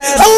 আল্লাহর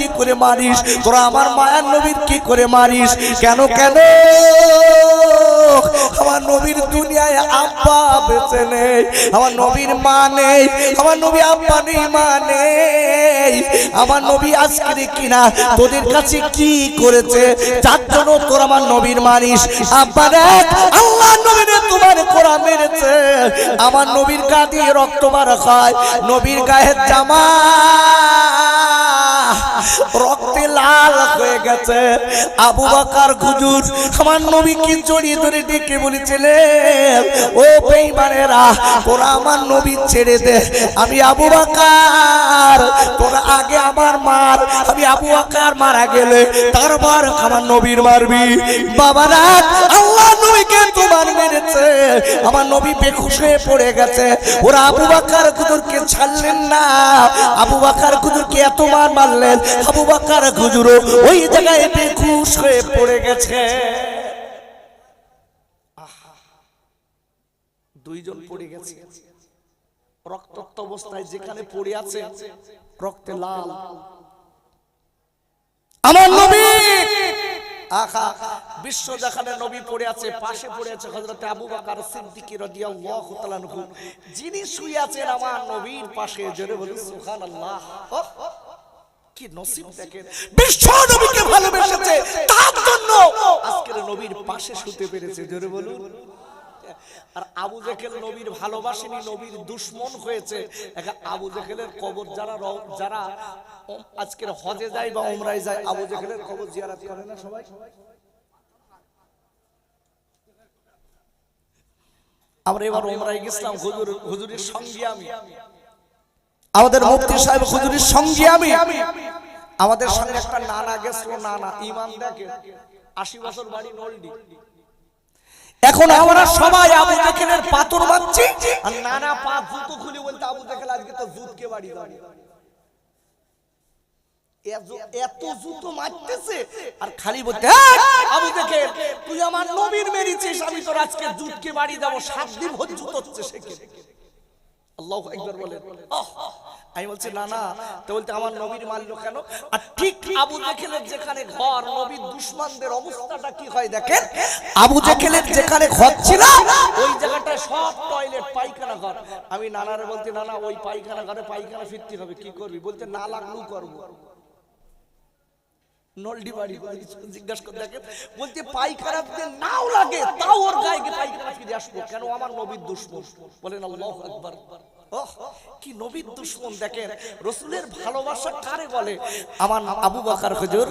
কি করে মারিস? তোরা আমার মায়ার নবীর কি করে মারিস? কেন কেন? আমার নবীর দুনিয়ায় আব্বা বেঁচে নেই, আমার নবীর মা নেই, আমার নবী আব্বা নেই, মা নেই। আমার নবী আজকে কিনা তোদের কাছে কি করেছে? যার জন্য তোর আমার নবীর মানিস আব্বা দেখ, আল্লাহ নবীরে তোমার কোরা মেরেছে। আমার নবীর গা দিয়ে রক্ত বার খায় নবীর গায়ের জামা রক্তে লাল হয়ে গেছে। আবু বাকার হুজুর, আমার নবীকে জড়িয়ে ধরে ডেকে বলেছিলেন? ও বেঈমানেরা, তোরা আমার নবী ছেড়ে দে। আমি আবু বাকার, তোরা আগে আমার মার। আমি আবু বাকার মারা গেলে তারপর আমার নবীর মারবি। বাবারা, আল্লাহ নবীকে তোমার মেরেছে। আমার নবী বেখুশ হয়ে পড়ে গেছে। ওরা আবু বাকার কুদুরকে ছাড়লেন না। আবু বাকার কুদুরকে এত মার মারলেন। আবু বাকার ওই জায়গায় হয়ে পড়ে গেছে। দুইজন পড়ে গেছে। অবস্থায় যেখানে পড়ে আছে, রক্তে লাল। আমার নবী! আখা বিশ্ব যেখানে নবী পড়ে আছে, পাশে পড়ে আছে হযরতে আবু বকর সিদ্দিক রাদিয়াল্লাহু তাআলা যিনি শুয়ে আছেন, আমার নবীর পাশে, জোরে বলুন, সুবহানাল্লাহ। কি নসিব দেখেন? বিশ্ব নবীকে ভালোবেসেছে তার জন্য আজকের নবীর পাশে শুতে পেরেছে জোরে বলুন। আর আবু জেকেল নবীর ভালোবাসেনি নবীর দুশ্মন হয়েছে। আবু জেকেলের কবর যারা যারা আজকের হজে যায় বা ওমরায় যায় আবু জেকেলের কবর জিয়ারত করে না সবাই? আমরা এবার ওমরায় গেছিলাম হুজুর হুজুরের সঙ্গে আমি। আমাদের মুফতি সাহেব হুজুরের সঙ্গে আমি। আমাদের সঙ্গে একটা নানা গেছিল নানা ইমাম দেখে। আশি বছর বাড়ি নলডি। এখন আমরা সবাই আবু জেকেলের পাথর মারছি আর নানা পা জুতো খুলে বলতে আবু জেকেল আজকে তো জুতকে বাড়ি যাবে এত- এত জুতো মারতেছে। আর খালি বলতে আবু জেকেল তুই আমার নবীর মেরেছিস আমি তোর আজকে জুতকে বাড়ি দেবো সাত দিন হচ্ছে জুতো হচ্ছে সেখানে আল্লাহ একবার বলেন। আমি বলছি না না। তো বলতে আমার নবীর মারলো কেন? আর ঠিক আবু জেখেলের যেখানে ঘর নবীর দুশ্মনদের অবস্থাটা কি হয় দেখেন? আবু জেখেলের যেখানে ঘর ছিল ওই জায়গাটায় সব টয়লেট পায়খানা ঘর। আমি নানারে বলতে নানা ওই পায়খানা ঘরে পায়খানা ফিরতে হবে কি করবি? বলতে না লাগলেও করব। নলডি বাড়ি জিজ্ঞাসা করে দেখেন বলতে পায়খানা যদি নাও লাগে তাও ওর গায়ে গিয়ে পায়খানা ফিরে আসব। কেন আমার নবীর দুশ্মন। বলেন আল্লাহ আকবার। কি নবীর দুশ্মন দেখেন রসুলের ভালোবাসা কারে বলে? আমার আবু বাকার হুজুর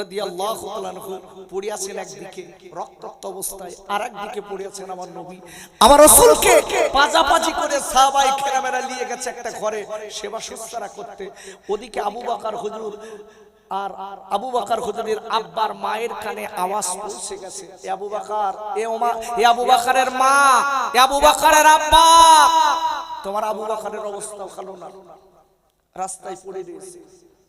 রাদিয়াল্লাহু তাআলা আনহু পড়ে আছেন একদিকে রক্তাক্ত অবস্থায় আর একদিকে পড়ে আছেন আমার নবী। আমার রাসূলকে পাজাপাজি করে সাহাবাই নিয়ে গেছে একটা ঘরে সেবা শুশ্রূষা করতে। ওদিকে আবু বাকার হুজুর আর আবু বাকার হুজুরের আব্বার মায়ের কানে আওয়াজ পৌঁছে গেছে। এ আবু বাকার, এ ওমা, এ আবু বাকারের মা, এ আবু বাকারের আব্বা। তোমার আবু বাকারের অবস্থা ভালো না। রাস্তায় পড়ে রয়েছে।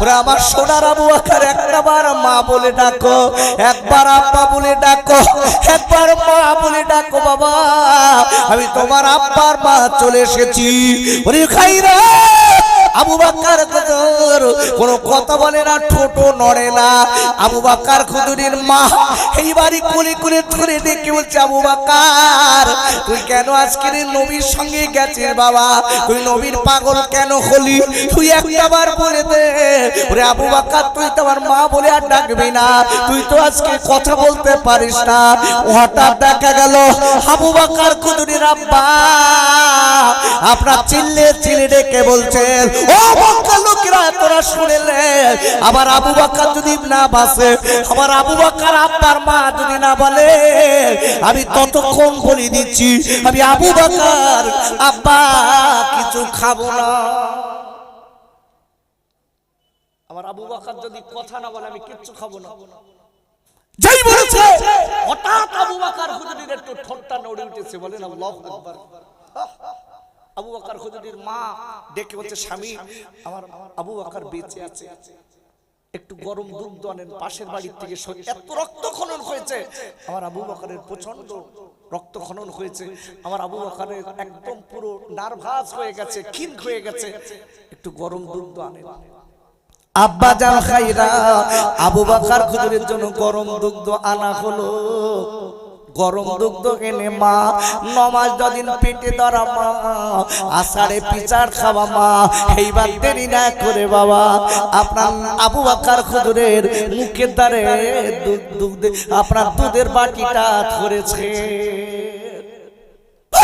ওরে আমার সোনার আবু আকার একবার মা বলে ডাকো, একবার আব্বা বলে ডাকো, একবার মা বলে ডাকো বাবা, আমি তোমার আব্বার মা চলে এসেছি। ওরে খাইরা! আবু বাক্কার খুদুর, কোনো কথা বলে না ঠোঁটো নড়ে না। আবু বাক্কার খুদুরের মা, এই বাড়ি কুলে কুলে ধরে ডেকে বলছে, আবু বাক্কার, তুই কেন আজকের নবীর সঙ্গে গেছিস বাবা? তুই নবীর পাগল কেন হলি? তুই একটাবার বলে দে। ওরে আবু বাক্কার, তুই তো আমার মা বলে আর ডাকবি না। তুই তো আজকে কথা বলতে পারিস না। হঠাৎ দেখা গেল, আবু বাক্কার খুদুরের আব্বা। আপনার চিল্লে চিল্লে ডেকে বলছেন, ও মক্কা লোকেরা, তোরা শুনেলে আবার আবু বাক্কার যদি না বাসে আমার আবু বাক্কার আব্বার মা যদি না বলে, আমি ততক্ষণ বলে দিচ্ছি, আমি আবু বাক্কার আব্বা, কিছু খাব না। হঠাৎ আবু বাকার হুজুরের একটু ঠোঁটটা নড়ে উঠেছে, বলেন আল্লাহু আকবার। আবু বাকার হুজুরের মা ডেকে বলছে, স্বামী, আমার আবু বাকার বেঁচে আছে। একটু গরম দুধ আনেন পাশের বাড়ির থেকে এত রক্ত খনন হয়েছে। আমার আবু বাকারের প্রচণ্ড রক্ত খনন হয়েছে। আমার আবু বাকারের একদম পুরো নার্ভাস হয়ে গেছে, ক্ষীণ হয়ে গেছে। একটু গরম দুধ আনেন আব্বা জান খাইরা, আবু বাকার খুদুরের জন্য গরম দুগ্ধ আনা হলো। গরম দুগ্ধ এনে মা, নমাজ যদিন পেটে ধরা মা, আষাঢ়ে পিচার খাওয়া মা, এইবার দেরি না করে বাবা, আপনার আবু আকার খুদুরের মুখের দ্বারে দুধ দুধ, আপনার দুধের বাটিটা ধরেছে।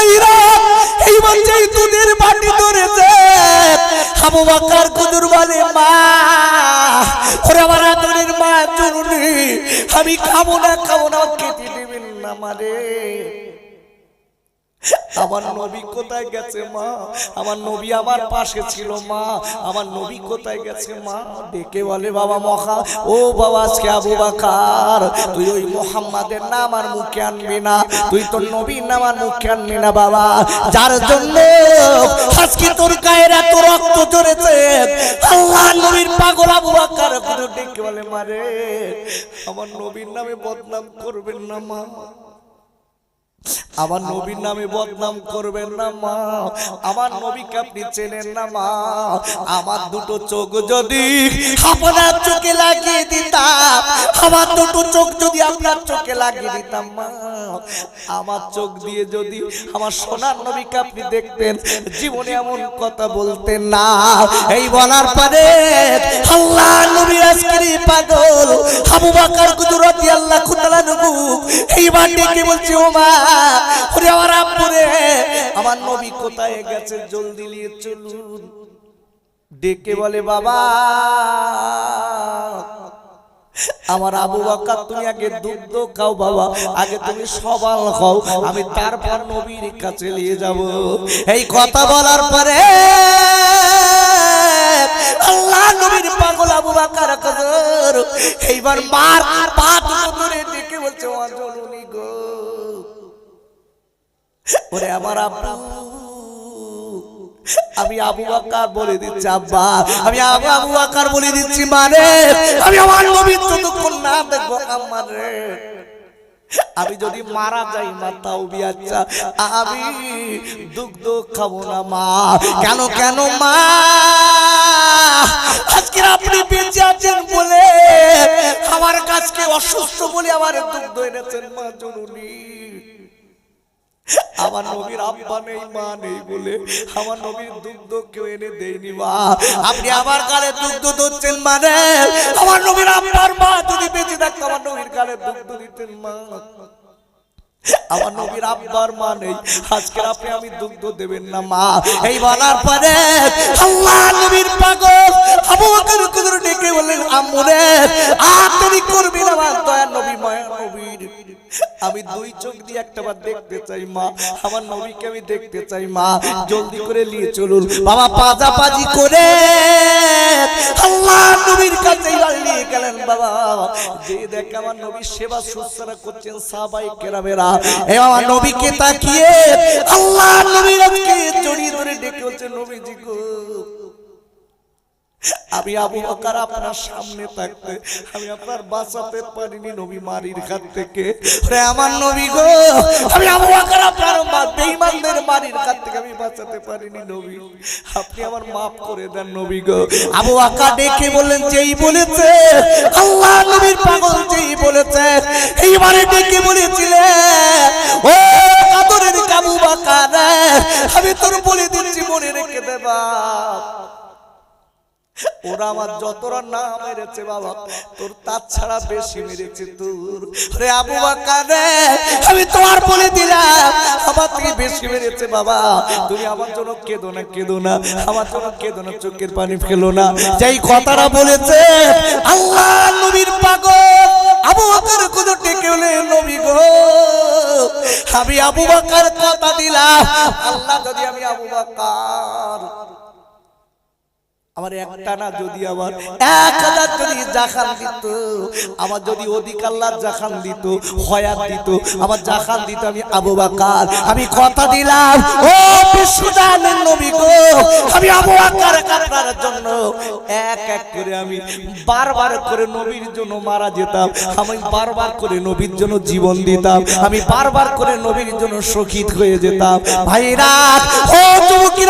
ভাইরা, এইবার যেই দুধের বাটি ধরেছে আবু বাকার কুদুর বলে আমি খাব না খাব না খেতে দেবেন না মারে আমার নবী কোথায় গেছে মা? আমার নবী আমার পাশে ছিল মা। আমার নবী কোথায় গেছে মা? ডেকে বলে, বাবা মহা, ও বাবা, আজকে আবু বাকার, তুই ওই মোহাম্মদের নাম আর মুখে আনবি না। তুই তোর নবীর নাম আর মুখে আনবি না, বাবা। যার জন্য আজকে তোর গায়ের এত রক্ত চড়েছে আল্লাহ নবীর পাগল আবু বাকার ডেকে বলে মারে আমার নবীর নামে বদনাম করবেন না, মা। আমার নবীর নামে বদনাম করবেন না মা। আমার নবীকে আপনি চেনেন না মা। আমার দুটো চোখ যদি আপনার চোখে লাগিয়ে দিতাম। আমার দুটো চোখ যদি আপনার চোখে লাগিয়ে দিতাম মা। আমার চোখ দিয়ে যদি আমার সোনার নবীকে আপনি দেখতেন জীবনে এমন কথা বলতেন না। এই বলার পরে আল্লাহ নবীর আজকের পাগল আবু বাকার কুদরতি আল্লাহ খুদালা নবু এইবার ডেকে বলছে ও মা আমার নবী কোথায় গেছে? জলদি নিয়ে চলুন। ডেকে বলে, বাবা, আমার আবু বাক্কা তুমি আগে দুগ্ধ খাও বাবা, আগে তুমি সবাল খাও, আমি তারপর নবীর কাছে নিয়ে যাব। এই কথা বলার পরে আল্লাহ নবীর পাগল আবু বাক্কার এইবার মার পা ধরে ডেকে বলছে ও জননী গো ওরে আমার আব্বু, আমি আবু বাক্কার বলে দিচ্ছি, আব্বা, আমি আবু আবু বাক্কার বলে দিচ্ছি মানে আমি আমার নবী ততক্ষণ না দেখব আমার রে। আমি যদি মারা যাই মা তাও বিয়াচ্ছা আমি দুগ্ধ খাব না, মা। কেন কেন, মা? আজকে আপনি বেঁচে আছেন বলে, আমার কাছকে অসুস্থ বলে আমার দুগ্ধ এনেছেন, মা, জরুরি। আমার নবীর আব্বা নেই, মা নেই বলে আমার নবীর দুগ্ধ কেউ এনে দেয়নি, মা। আপনি আমার গালে দুগ্ধ ধরছেন মানে আমার নবীর আব্বার মা যদি বেঁচে থাকতো, আমার নবীর গালে দুগ্ধ দিতেন, মা। আমার নবীর আব্বার মা নেই, আজকে আপনি আমি দুগ্ধ দেবেন না, মা। এই বলার পরে আল্লাহ নবীর পাগল, আবু বকর ডেকে আর তুমি করবি না আমার দয়ার নবী, মায়া নবীর। আমি দুই চোখ দিয়ে একটা বার দেখতে চাই মা। আমার নবীকে আমি দেখতে চাই মা। জলদি করে নিয়ে চলুন। বাবা পাজাপাজি করে। আল্লাহ নবীর কাছে নিয়ে গেলেন বাবা। যে দেখে আমার নবীর সেবা শুশ্রূষা করছেন সাহাবাই কেরামেরা। এ আমার নবীকে তাকিয়ে আল্লাহ নবীর জড়িয়ে ধরে ডেকে হচ্ছে নবীজি গো আমি আবু বকর আপনার সামনে থাকতে, আমি আপনার বাঁচাতে পারিনি নবী মারির হাত থেকে। আমার নবী গো, আমি আবু বকর আপনার মা, বেঈমানদের মারির হাত থেকে আমি বাঁচাতে পারিনি নবী। আপনি আমার মাফ করে দেন নবী গো। আবু বকর ডেকে বললেন, যেই বলেছে, আল্লাহ নবীর পাগল যেই বলেছে, এইবারে ডেকে বলেছিলেন ও কাদরের কাবু বাকার, আমি তোর বলে দিচ্ছি, মনে রেখে দেবা ওরা আমার যতটা না মেরেছে বাবা, তোর তার ছাড়া বেশি মেরেছে তোর। রে আবু বাকার আমি তোমার বলে দিলাম, আমার থেকে বেশি মেরেছে বাবা। তুমি আমার জন্য কেঁদো না কেঁদো না, আমার জন্য কেঁদো না, চোখের পানি ফেলো না। যেই কথাটা বলেছে, আল্লাহ নবীর পাগল, আবু বাকার কোন টেকে হলে নবী গো। আমি আবু বাকার কথা দিলাম, আল্লাহ যদি আমি আবু বাকার আমার একটা না যদি আমার এক হাজার যদি জাখান দিত আমার যদি অধিক আল্লাহ জাখান দিত হয়াত দিত আমার জাখান দিত আমি আবু বাকার আমি কথা দিলাম ও বিশ্বদানের নবী গো আমি আবু বাকার কাটার জন্য এক এক করে আমি বারবার করে নবীর জন্য মারা যেতাম আমি বারবার করে নবীর জন্য জীবন দিতাম আমি বারবার করে নবীর জন্য শহীদ হয়ে যেতাম। ভাইরা ও যুবকিরা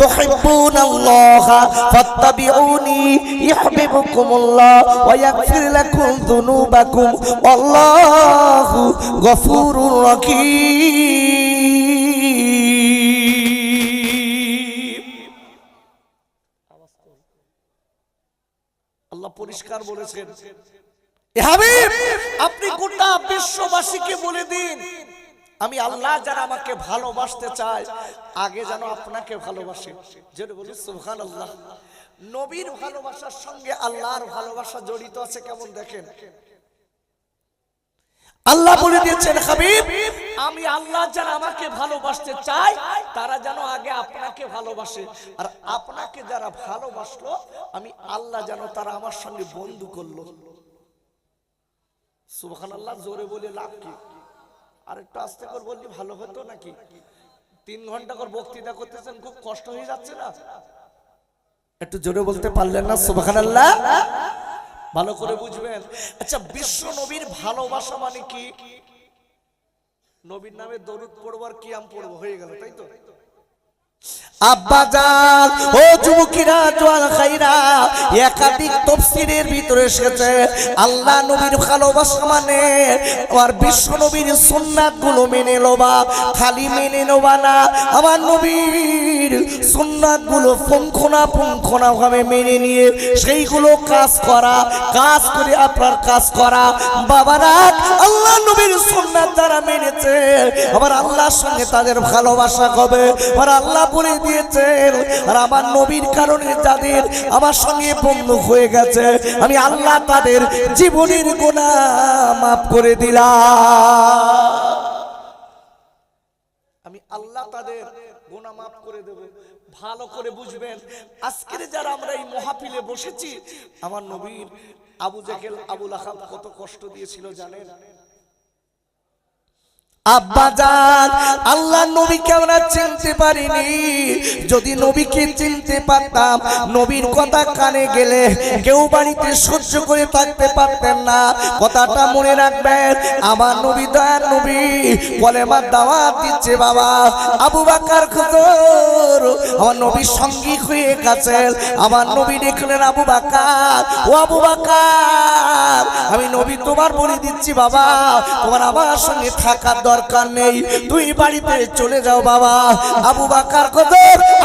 তুহিব্বুনাল্লাহা ফাত্তাবিউনি ইউহিব্বুকুমুল্লাহ ওয়া ইয়াগফির লাকুম যুনুবাকুম আল্লাহু গফুরুর রহিম আল্লাহ পরিষ্কার বলেছেন হাবিব, আপনি গোটা বিশ্ববাসীকে বলে দিন আমি আল্লাহ যারা আমাকে ভালোবাসতে চায়, আগে যেন আপনাকে ভালোবাসে। যেটা বলি সুবহান আল্লাহ নবীর ভালোবাসার সঙ্গে আল্লাহর ভালোবাসা জড়িত আছে কেমন দেখেন? আল্লাহ বলে দিয়েছেন, হাবিব, আমি আল্লাহ যারা আমাকে ভালোবাসতে চাই তারা যেন আগে আপনাকে ভালোবাসে। আর আপনাকে যারা ভালোবাসলো, আমি আল্লাহ যেন তারা আমার সঙ্গে বন্ধু করল। সুবহান আল্লাহ জোরে বলে লাভ কি? আর একটু আস্তে করে বললি ভালো হতো নাকি? তিন ঘণ্টা করে বক্তৃতা করতেছেন, খুব কষ্ট হয়ে যাচ্ছে না? একটু জোরে বলতে পারলেন না সুবহান আল্লাহ ভালো করে বুঝবেন। আচ্ছা বিশ্ব নবীর ভালোবাসা মানে কি? নবীর নামে দরুদ পড়বার আম পড়ব, হয়ে গেল, তাই তো? আব্বা জান, ও যুবকিরা, জোয়ান খাইরা, একাধিক তফসিরের ভিতরে এসেছে। আল্লাহ নবীর ভালোবাসা মানে মেনে নিয়ে সেইগুলো কাজ করা, কাজ করে আপনার কাজ করা। বাবারা, আল্লাহ নবীর সুন্নাত যারা মেনেছে, আবার আল্লাহর সঙ্গে তাদের ভালোবাসা আর আল্লাহ বলে দিয়েছেন আর আমার নবীর কারণে যাদের আমার সঙ্গে বন্ধু হয়ে গেছে, আমি আল্লাহ তাদের জীবনের গোনা মাফ করে দিলাম। আমি আল্লাহ তাদের গোনা মাফ করে দেব। ভালো করে বুঝবেন, আজকের যারা আমরা এই মহাপিলে বসেছি, আমার নবীর আবু জাহেল আবুল আহাব কত কষ্ট দিয়েছিল জানেন? আব্বাজান আল্লাহ নবীকে আমরা চিনতে পারিনি। যদি নবীকে চিনতে পারতাম, নবীর কথা কানে গেলে কেউ বাড়িতে সহ্য করে থাকতে পারতেন না। কথাটা মনে রাখবেন, আমার নবী দয়ার নবী বলে আমার দাওয়াত দিচ্ছে বাবা। আবু বাকার খুদর আমার নবীর সঙ্গী হয়ে গেছেন। আমার নবী দেখলেন আবু বাকার। ও আবু বাকার, আমি নবী তোমার বলে দিচ্ছি বাবা, তোমার আমার সঙ্গে থাকার দরকার নেই। তুই বাড়িতে চলে যাও বাবা। আবু বাকার কত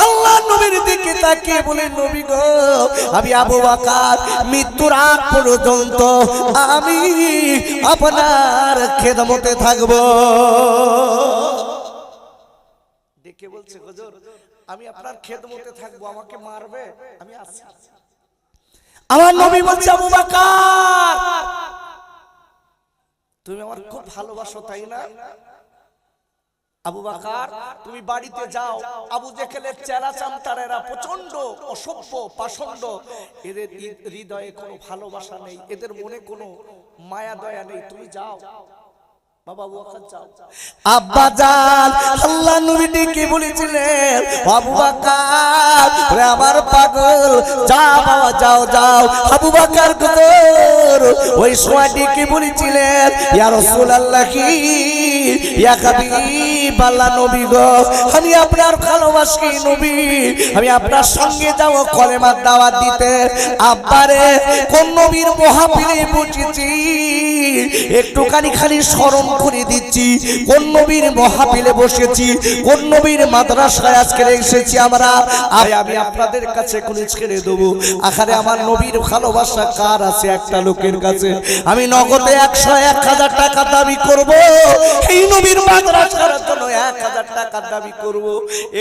আল্লাহ নবীর দিকে তাকিয়ে বলে, নবী গো, আমি আবু বাকার, মৃত্যুর আগ পর্যন্ত আমি আপনার খেদমতে থাকব। ডেকে বলছে, হুজুর, আমি আপনার খেদমতে থাকব, আমাকে মারবে, আমি আসছি আমার নবী বলছে, আবু বাকার তুমি আমার খুব ভালোবাসো তাই না? আবু বাকার তুমি বাড়িতে যাও। আবু জেকেলের চেরা চামতারেরা প্রচণ্ড অসভ্য পাষণ্ড। এদের হৃদয়ে কোনো ভালোবাসা নেই। এদের মনে কোনো মায়া দয়া নেই। তুমি যাও। আব্বা জান আল্লাহ বলেছিলেন আমার পাগল বাবা, যাও যাও। আবু বাকার গদর ওই সময় ডেকে বলেছিলেন, ইয়া কি ইয়া হাবিব, আল্লাহ নবী গো, আমি আপনার ভালোবাসি নবী। আমি আপনার সঙ্গে কলেমার দাওয়াত দিতে। আব্বারে, কোন নবীর মহাপীরে বসেছি একটুখানি খালি স্মরণ করে দিচ্ছি, কোন নবীর মহাপিলে বসেছি, কোন নবীর মাদ্রাসায় আজকে এসেছি আমরা। আরে আমি আপনাদের কাছে কোন ছেড়ে দেবো। আখারে আমার নবীর ভালোবাসা কার আছে একটা লোকের কাছে? আমি নগদে একশো এক হাজার টাকা দাবি করব। এই নবীর মাদ্রাসার জন্য এক হাজার টাকা দাবি করব।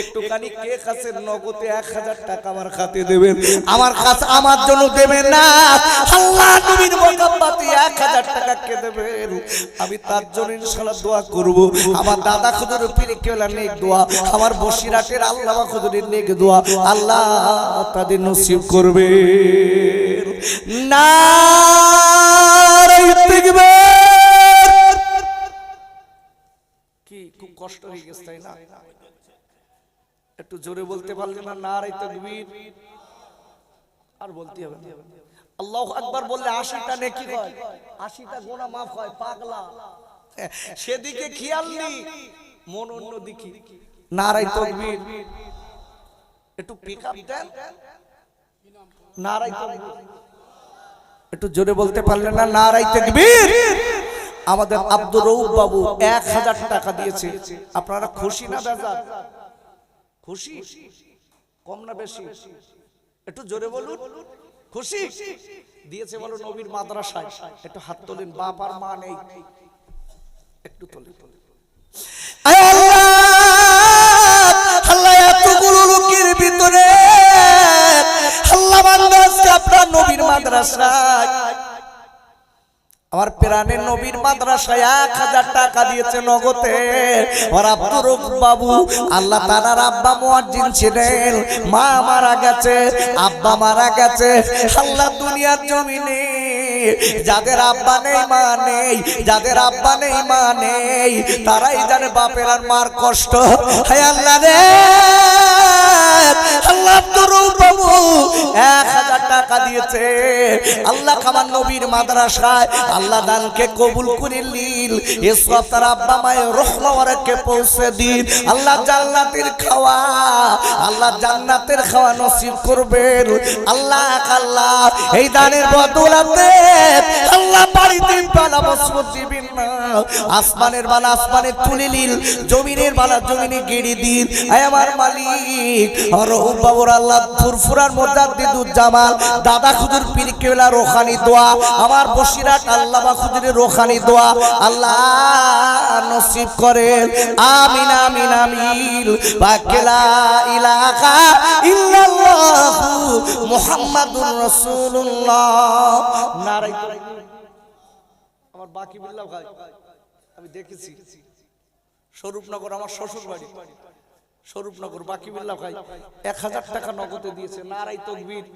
একটুখানি কে কাছে নগদে এক হাজার টাকা আমার খাতে দেবেন? আমার কাছে আমার জন্য দেবেন না। আল্লাহ নবীর মোকাব্বাতে এক হাজার টাকা কে দেবেন? আমি তার জন্য দোয়া করব। আমার দাদা খুদুর পীরে কেলা নেক দোয়া। আমার বসিরাটের আল্লাহ খুদুরের নেক দোয়া। আল্লাহ তাদের নসিব করবে না কষ্ট হয়ে গেছে তাই না? একটু জোরে বলতে পারলে না? না রাই তকবীর। আর বলতে হবে না। আল্লাহ আকবার বললে আশিটা নেকি হয়। আশিটা গোনা মাফ হয় পাগলা। সেদিকে খেয়াল নেই মন অন্য দিকে। নারাই তকবীর। একটু পিক আপ দেন। নারাই তকবীর। একটু জোরে বলতে পারলেন না? নারাই তকবীর। আমাদের আব্দুর রউফ বাবু এক হাজার টাকা দিয়েছে। আপনারা খুশি না বেজার? খুশি? কম না বেশি? একটু জোরে বলুন। খুশি? দিয়েছে বলো নবীর মাদ্রাসায়। একটু হাত তোলেন, বাপ আর মা নেই। একটু তোলে তোলে ভিতরে আল্লাহ আপনার নবীর মাদ্রাসায় আমার প্রাণের নবীর মাদ্রাসায় এক হাজার টাকা দিয়েছে নগদে। আর আব্দুর বাবু, আল্লাহ তালার আব্বা মোয়াজ্জিন ছিলেন। মা মারা গেছে, আব্বা মারা গেছে। আল্লাহ দুনিয়ার জমিনে যাদের আব্বা নেই, মা নেই, যাদের আব্বা নেই, মা নেই, তারাই জানে বাপের আর মার কষ্ট। কবুল করে এসব তার আব্বা মায়ের পৌঁছে দিন। আল্লাহ খাওয়া, আল্লাহ জান্নাতের খাওয়া নসিব করবেন। আল্লাহ আল্লাহ, এই দানের বদলাতে আল্লাহ বাড়িতে বালা বসমত দিবেন না। আসমানের বালা আসমানে তুলে নিল, জমিনের বালা জমিনে গেড়ে দিন। আমার মালিক। রহুম বাবুর আল্লাহ ফুরফুরার মোজাদ্দিদুর জামাল, দাদা খুদুর পীর কেবলা রোহানি দোয়া, আমার বসিরাট আল্লাহ বা খুদুরের রোহানি দোয়া, আল্লাহ নসিব করেন। আমিন আমিন আমিন। বাকেলা ইলাহা ইল্লাল্লাহ মুহাম্মাদুর রাসূলুল্লাহ। নারাই আমার বাকি বিল্লাহ ভাই, আমি দেখেছি। স্বরূপনগর আমার শ্বশুর বাড়ি স্বরূপনগর বাকি বিল্লাহ ভাই এক হাজার টাকা নগদে দিয়েছে নারাই তকবীর।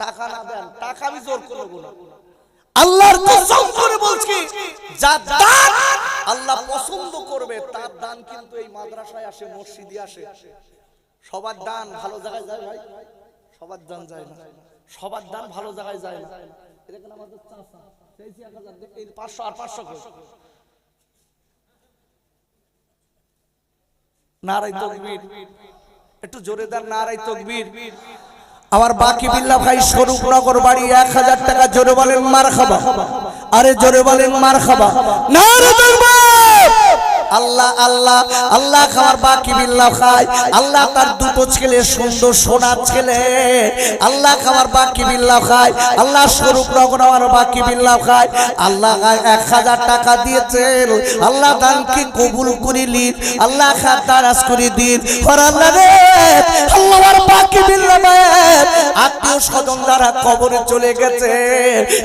টাকা না দেন, টাকা আমি জোর করব করবে, তার দান কিন্তু এই মাদ্রাসায় আসে, মসজিদে আসে। সবার দান ভালো জায়গায় যায় ভাই। সবার না। সবার দান ভালো জায়গায় যায় না। এরকম আমাদের চাচা? চাইছি এক হাজার এই পাঁচশো আর একটু জোরে দেন নারাই তকবীর। আমার বাকি বিল্লা ভাই স্বরূপনগর বাড়ি এক হাজার টাকা জোরে বলেন মার খাবা আরে জোরে বলেন মার খাবা আল্লাহ আল্লাহ আল্লাহ খাবার বাকি বিল্লাহ খায়। আল্লাহ তার দুটো ছেলে সুন্দর সোনার ছেলে। আল্লাহ খাবার বাকি বিল্লাহ খায়। আল্লাহ স্বরূপ আমার বাকি বিল্লাহ খায়। আল্লাহ এক হাজার টাকা দিয়েছেন। আল্লাহ দানকে কবুল করিলি আল্লাহ খাত দারাজ করে দিন। আর আল্লাহ রে, আল্লাহ আমার বাকি বিল্লাহ আত্মীয় স্বজন যারা কবরে চলে গেছে,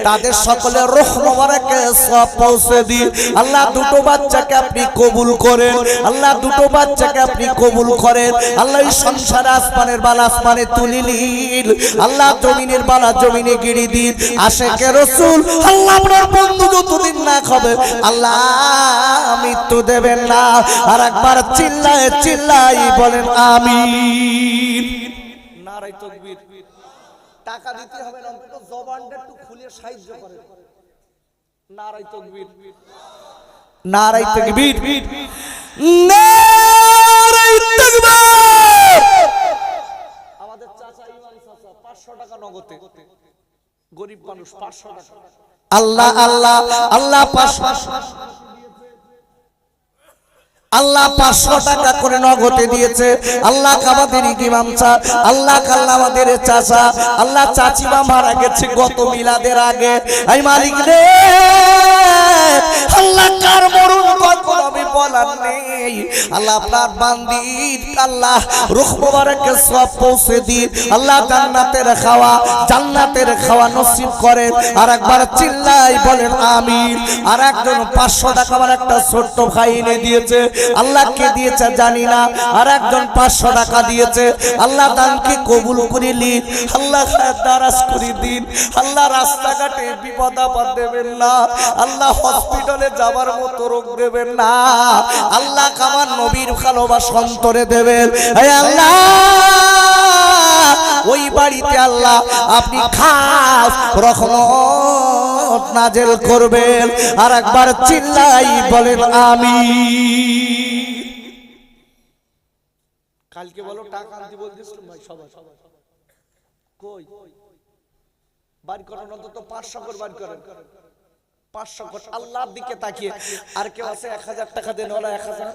তাদের সকলের রহমানকে সব পৌঁছে দিন। আল্লাহ দুটো বাচ্চাকে আপনি কবুল কবুল করেন। আল্লাহ দুটো বাচ্চাকে আপনি কবুল করেন। আল্লাহ সংসার আসমানের বালা আসমানে তুলিলিল আল্লাহ জমিনের বালা জমিনে গিরি দিন। আশেকে রসুল, আল্লাহ আপনার বন্ধু যতদিন না খাবে, আল্লাহ মৃত্যু দেবেন না। আর একবার চিল্লায় চিল্লাই বলেন আমি টাকা দিতে হবে না, অন্তত জবানটা একটু খুলে সাহায্য করে নারাই তকবীর। নারাই তকবীর। নারাই তকবীর। আমাদের চাচা ইমাম চাচা 500 টাকা নগদে। গরিব মানুষ 500 টাকা। আল্লাহ আল্লাহ আল্লাহ 500 আল্লাহ পাঁচশো টাকা করে নগদে দিয়েছে। আল্লাহ আমাদের ইমাম চা, আল্লাহ কাল্লা আমাদের চাচা, আল্লাহ চাচিমা মারা গেছে গত মিলাদের আগে। এই মালিক রে, আল্লাহ কার মরণ কখন আমি বলার নেই। আল্লাহ আপনার বান্দির, আল্লাহ রুখ মোবারককে সব পৌঁছে দিন। আল্লাহ জান্নাতের খাওয়া জান্নাতের খাওয়া নসিব করেন। আর একবার চিল্লাই বলেন আমিন। আর একজন পাঁচশো টাকা আমার একটা ছোট্ট ভাই এনে দিয়েছে। আল্লাহ কে দিয়েছে জানি না। আর একজন পাঁচশো টাকা দিয়েছে। আল্লাহ দানকে কবুল করে নিন। আল্লাহ দারাজ করে দিন। আল্লাহ রাস্তাঘাটে বিপদ আপদ দেবেন না। আল্লাহ হসপিটালে যাবার মতো রোগ দেবেন না। আল্লাহ কামার নবীর ভালোবাসা অন্তরে দেবেন। আল্লাহ ওই বাড়িতে আল্লাহ আপনি খাস রহমত। নাজেল করবেন। আর একবার চিল্লাই বলেন আমি কালকে বলো টাকা আনতে বলতেছিলাম ভাই সবাই কই? বাড়ি করেন অন্তত পাঁচশো করে বাড়ি করেন। পাঁচশো করে আল্লাহর দিকে তাকিয়ে। আর কেউ আছে এক হাজার টাকা দেন, ওরা এক হাজার।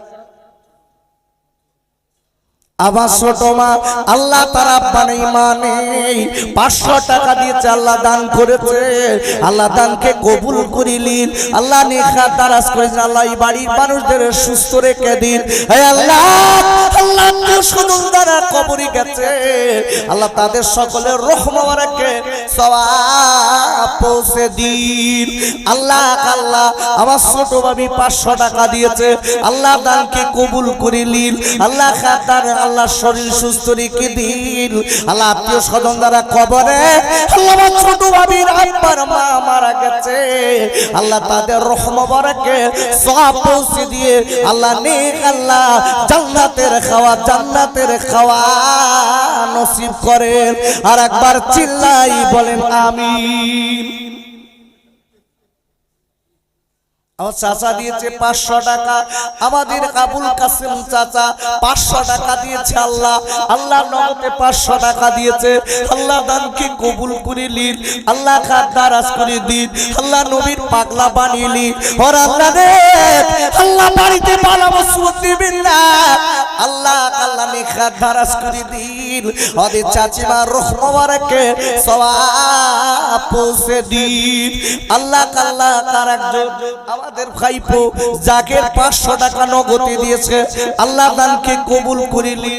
আমার ছোট মা, আল্লাহ তার আব্বানে মানে পাঁচশো টাকা দিয়েছে, আল্লাহ দান করেছে। আল্লাহ দানকে কবুল করিলিন আল্লাহ নেখা তারাজ করেছেন আল্লাহ এই বাড়ির মানুষদের সুস্থ রেখে দিন। আল্লাহ তারা তাদের সকলের দিন। আল্লাহ আল্লাহ পাঁচশো টাকা দিয়েছে। আল্লাহ দানকে কবুল করিলিন আল্লাহ খাতার আল্লাহ শরীর সুস্থ রেখে দিন। আল্লাহ আত্মীয় স্বজন দ্বারা কবরে আমার ছোট ভাবির আব্বার মা মারা গেছে। আল্লাহ তাদের রহমবারকে সব পৌঁছে দিয়ে আল্লাহ নেক আল্লাহ জান্নাতের খাওয়া জান্নাতের খাওয়া নসিব করেন। আর একবার চিল্লাই বলেন, আমিন। আমার চাচা দিয়েছে পাঁচশো টাকা। আমাদের আবুল কাসিম চাচা পাঁচশো টাকা দিয়েছে আল্লাহ। আল্লাহ নগদে পাঁচশো টাকা দিয়েছে। আল্লাহ দানকে কবুল করে নিন। আল্লাহ খাত দারাজ করে দিন। আল্লাহ নবীর পাগলা বানিয়ে নিন। ওর আল্লাহ আল্লাহ বাড়িতে বালা দিবেন না। আল্লাহ আল্লাহ নেখাত দারাজ করে দিন। ওদের চাচিমা রহমারকে সবাব পৌঁছে দিন। আল্লাহ আল্লাহ কার একজন আমাদের ভাইপো যাকে পাঁচশো টাকা নগদে দিয়েছে আল্লাহ দানকে কবুল করিলি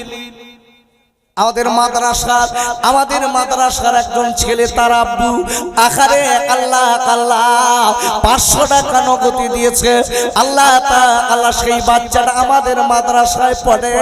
আমাদের মাদ্রাসার আমাদের মাদ্রাসার একজন ছেলে তার আব্বু আখারে আল্লাহ আল্লাহ পাঁচশো টাকা নগতি দিয়েছে। আল্লাহ আল্লাহ সেই বাচ্চাটা আমাদের মাদ্রাসায় পড়ে।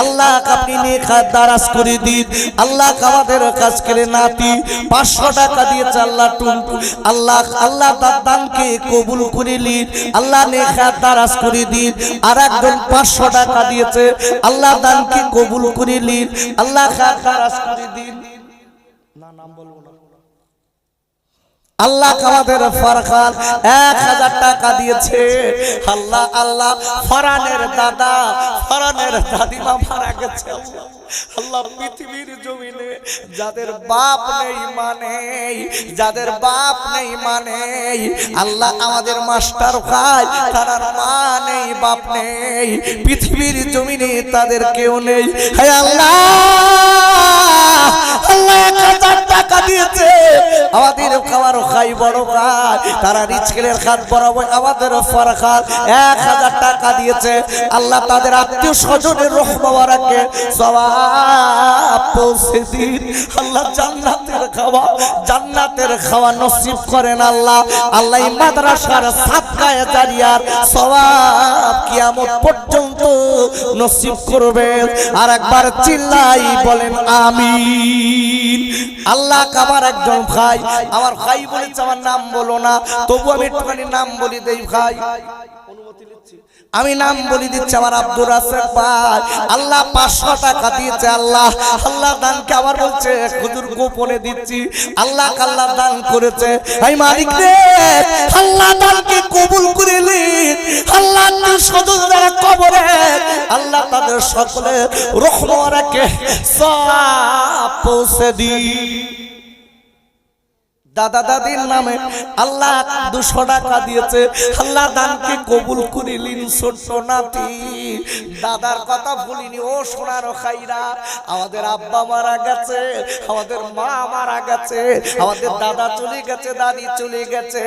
আল্লাহ আপনি নেখা দারাজ করে দিন। আল্লাহ আমাদের কাজ করে নাতি পাঁচশো টাকা দিয়েছে, আল্লাহ টুনটু আল্লাহ আল্লাহ তার দানকে কবুল করে নিন। আল্লাহ নেখা দারাজ করে দিন। আর একজন পাঁচশো টাকা দিয়েছে, আল্লাহ দানকে কবুল করে নিন। আল্লাহ খারাজ করে দিন না নাম বলব না আল্লাহ আমাদের ফারখান এক হাজার টাকা দিয়েছে। আল্লাহ আল্লাহ ফরানের দাদা ফরানের দাদিমা মারা গেছে। আল্লাহ। পৃথিবীর জমিনে যাদের বাপ নেই মানে যাদের বাপ নেই মানে আল্লাহ আমাদের মাস্টার ভাই, তারা মা নেই, বাপ নেই, পৃথিবীর জমিনে তাদের কেউ নেই। হে আল্লাহ আল্লাহ এক হাজার টাকা দিয়েছে। আমাদের খাবার খাই বড় খাই তারা রিচকেলের খাত বরাবর আমাদের ফরখাত এক হাজার টাকা দিয়েছে। আল্লাহ তাদের আত্মীয় স্বজনের সবাই সওয়াব পৌঁছে আল্লাহ জান্নাতের খাওয়া জান্নাতের খাওয়া নসিব করেন আল্লাহ। আল্লাহ মাদ্রাসার সাতকায় জারিয়ার সওয়াব কিয়ামত পর্যন্ত নসিব করবেন। আর একবার চিল্লাই বলেন, আমিন। আল্লাহ আমার একজন ভাই, আমার ভাই বলেছে আমার নাম বলো না। তবু আমি একটুখানি নাম বলি দেই ভাই। আমি নাম বলি দিচ্ছি আমার আব্দুর রাসেল ভাই। আল্লাহ পাঁচশো টাকা দিয়েছে, আল্লাহ। আল্লাহ দানকে আবার বলছে, হুজুর গোপনে দিচ্ছি। আল্লাহ আল্লাহ দান করেছে। এই মালিক রে, আল্লাহ দানকে কবুল করে আল্লাহ সদস্য যারা কবরে। আল্লাহ তাদের সকলে রহমারাকে সব পৌঁছে দিন। দাদা দাদির নামে আল্লাহ দুশো টাকা দিয়েছে। আল্লাহ দানকে কবুল করিলিন ছোট্ট নাতি। দাদার কথা ভুলিনি, ও সোনার খাইরা। আমাদের আব্বা মারা গেছে, আমাদের মা মারা গেছে, আমাদের দাদা চলে গেছে, দাদি চলে গেছে।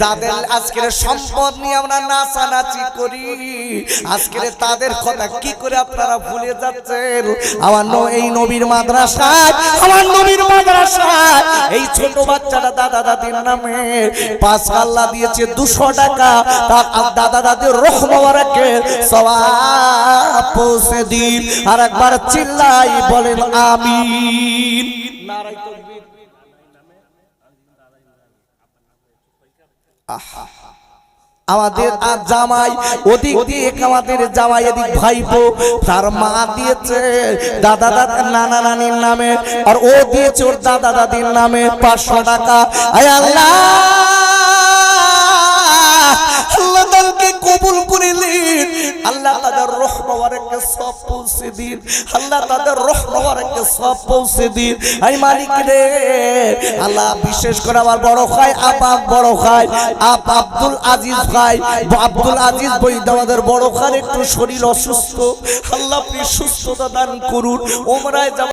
যাদের আজকের সম্পদ নিয়ে আমরা নাচানাচি করি, আজকের তাদের কথা কি করে আপনারা ভুলে যাচ্ছেন? আমার এই নবীর মাদ্রাসায়, আমার নবীর মাদ্রাসায়, এই ছোট বাচ্চাটা দাদা দাদির নামে পাঁচ পাল্লা দিয়েছে দুশো টাকা। তার দাদা দাদির রহমারাকে সবাই পৌঁছে দিন। আর একবার চিল্লাই বলেন আমি আহা। আমাদের আর জামাই ওদিক দিয়ে আমাদের জামাই এদিক ভাইপো তার মা দিয়েছে দাদা দাদা নানা নানির নামে আর ও দিয়েছে ওর দাদা দাদির নামে পাঁচশো টাকা। আয় আল্লাহ! আল্লাহ! কবুল করিলেন আল্লাহ তাদের রহমাকে সব পৌঁছে দিন। আল্লাহ তাদের রহমাকে সব পৌঁছে দিন। আই মালিক রে। আল্লাহ বিশেষ করে আমার বড় ভাই আপা, বড় ভাই, আপ আব্দুল আজিজ ভাই, আব্দুল আজিজ বৈদ আমাদের বড় খান একটু শরীর অসুস্থ। আল্লাহ আপনি সুস্থতা দান করুন। ওমরায় যাব